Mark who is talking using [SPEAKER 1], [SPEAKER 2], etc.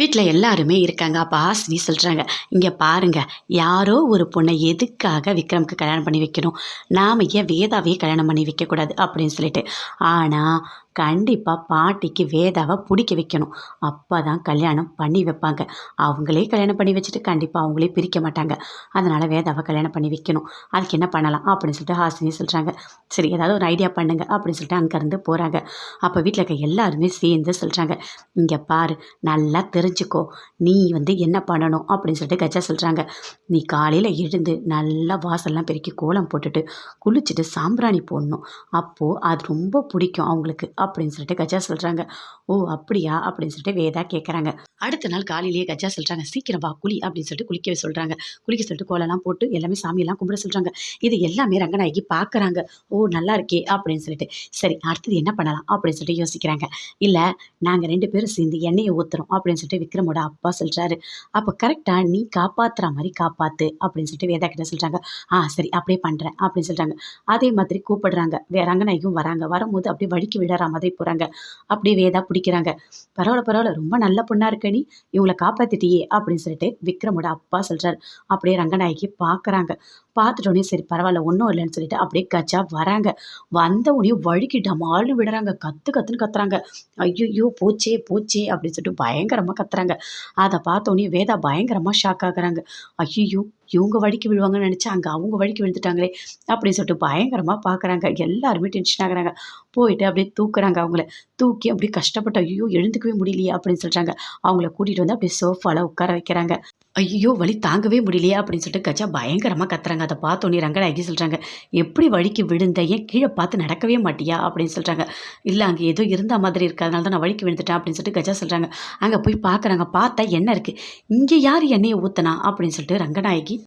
[SPEAKER 1] வீட்டில் எல்லாருமே இருக்காங்க. அப்போ ஹாசினி சொல்கிறாங்க இங்கே பாருங்க யாரோ ஒரு பொண்ணை எதுக்காக விக்ரம்க்கு கல்யாணம் பண்ணி வைக்கணும்? நாம் ஏன் வேதாவையே கல்யாணம் பண்ணி வைக்கக்கூடாது? அப்படின்னு சொல்லிட்டு. ஆனால் கண்டிப்பாக பாட்டிக்கு வேதாவை பிடிக்க வைக்கணும். அப்போ தான் கல்யாணம் பண்ணி வைப்பாங்க. அவங்களே கல்யாணம் பண்ணி வச்சுட்டு கண்டிப்பாக அவங்களே பிரிக்க மாட்டாங்க. அதனால் வேதாவை கல்யாணம் பண்ணி வைக்கணும். அதுக்கு என்ன பண்ணலாம் அப்படின்னு சொல்லிட்டு ஹாசினி சொல்கிறாங்க சரி ஏதாவது ஒரு ஐடியா பண்ணுங்க அப்படின்னு சொல்லிட்டு அங்கேருந்து போகிறாங்க அப்போ வீட்டில் இருக்க எல்லாருமே சேர்ந்து சொல்கிறாங்க இங்கே பாரு நல்லா தெரிஞ்சுக்கோ. நீ வந்து என்ன பண்ணணும் அப்படின்னு சொல்லிட்டு கஜா சொல்கிறாங்க நீ காலையில் எழுந்து நல்லா வாசல்லாம் பெருக்கி கோலம் போட்டுட்டு குளிச்சுட்டு சாம்பிராணி போடணும். அப்போது அது ரொம்ப பிடிக்கும் அவங்களுக்கு. அப்படின்னு சொல்லிட்டு கஜா சொல்கிறாங்க ஓ அப்படியா? அப்படின்னு சொல்லிட்டு வேதா கேட்குறாங்க அடுத்த நாள் காலையிலேயே கஜா சொல்கிறாங்க சீக்கிரம் வா குளி அப்படின்னு சொல்லிட்டு குளிக்கவே சொல்கிறாங்க குளிக்க சொல்லிட்டு கோலம்லாம் போட்டு எல்லாமே சாமியெல்லாம் கும்பிட சொல்கிறாங்க இது எல்லாமே ரங்கநாயகி பார்க்குறாங்க ஓ நல்லா இருக்கே அப்படின்னு சொல்லிட்டு. சரி அடுத்தது என்ன பண்ணலாம் அப்படின்னு சொல்லிட்டு யோசிக்கிறாங்க. இல்லை நாங்கள் ரெண்டு பேரும் சேர்ந்து எண்ணெயை ஊற்றுறோம் அப்படின்னு சொல்லிட்டு விக்ரமோட அப்பா சொல்கிறாரு அப்போ கரெக்டாக நீ காப்பாற்றுற மாதிரி காப்பாற்று அப்படின்னு சொல்லிட்டு வேதா கிட்ட சொல்கிறாங்க ஆ சரி அப்படியே பண்ணுறேன் அப்படின்னு சொல்கிறாங்க அதே மாதிரி கூப்பிடுறாங்க. வே ரங்கநாயகியும் வராங்க. வரும்போது அப்படியே வழிக்கு விடுற மாதிரி போகிறாங்க அப்படியே வேதா பிடிக்கிறாங்க. பரவாயில்ல பரவாயில்ல ரொம்ப நல்ல பொண்ணாக இருக்கு நீ இவங்களை காப்பாற்றிட்டியே அப்படின்னு சொல்லிட்டு விக்ரமோட அப்பா சொல்கிறாரு அப்படியே ரங்கநாயகி பார்க்குறாங்க பார்த்துட்டோன்னே சரி பரவாயில்ல ஒன்றும் இல்லைன்னு சொல்லிட்டு அப்படியே கஜா வராங்க. வந்த உடனே வழுக்கி டமால்னு விடுறாங்க. கத்து கத்துன்னு கத்துறாங்க. ஐயோ போச்சே போச்சே அப்படின்னு சொல்லிட்டு பயங்கரமாக கத்துறாங்க. அதை பார்த்தோன்னே வேதா பயங்கரமாக ஷாக் ஆகுறாங்க. ஐயோ இவங்க வழிக்கு விழுவாங்கன்னு நினச்சா அங்கே அவங்க வழிக்கு விழுந்துட்டாங்களே அப்படின்னு சொல்லிட்டு பயங்கரமாக பார்க்குறாங்க. எல்லாருமே டென்ஷன் ஆகுறாங்க. போயிட்டு அப்படியே தூக்குறாங்க அவங்கள. தூக்கி அப்படியே கஷ்டப்பட்டு ஐயோ எழுந்துக்கவே முடியலையே அப்படின்னு சொல்கிறாங்க அவங்கள கூட்டிகிட்டு வந்து அப்படியே சோஃபாவில் உட்கார வைக்கிறாங்க. ஐயோ வழி தாங்கவே முடியலையே அப்படின்னு சொல்லிட்டு கச்சா பயங்கரமாக கத்துறாங்க. அதை பார்த்தோன்னே ரங்கநாயகி சொல்கிறாங்க எப்படி வழிக்கு விழுந்த? ஏன் கீழே பார்த்து நடக்கவே மாட்டியா? அப்படின்னு சொல்கிறாங்க இல்லை அங்கே ஏதோ இருந்த மாதிரி இருக்கு. அதனால தான் நான் வழிக்கு விழுந்துட்டேன். அப்படின்னு சொல்லிட்டு கஜா சொல்கிறாங்க அங்கே போய் பார்க்குறாங்க. பார்த்தா என்ன இருக்குது இங்கே யார் எண்ணெயை ஊற்றினா அப்படின்னு சொல்லிட்டு ரங்கநாயகி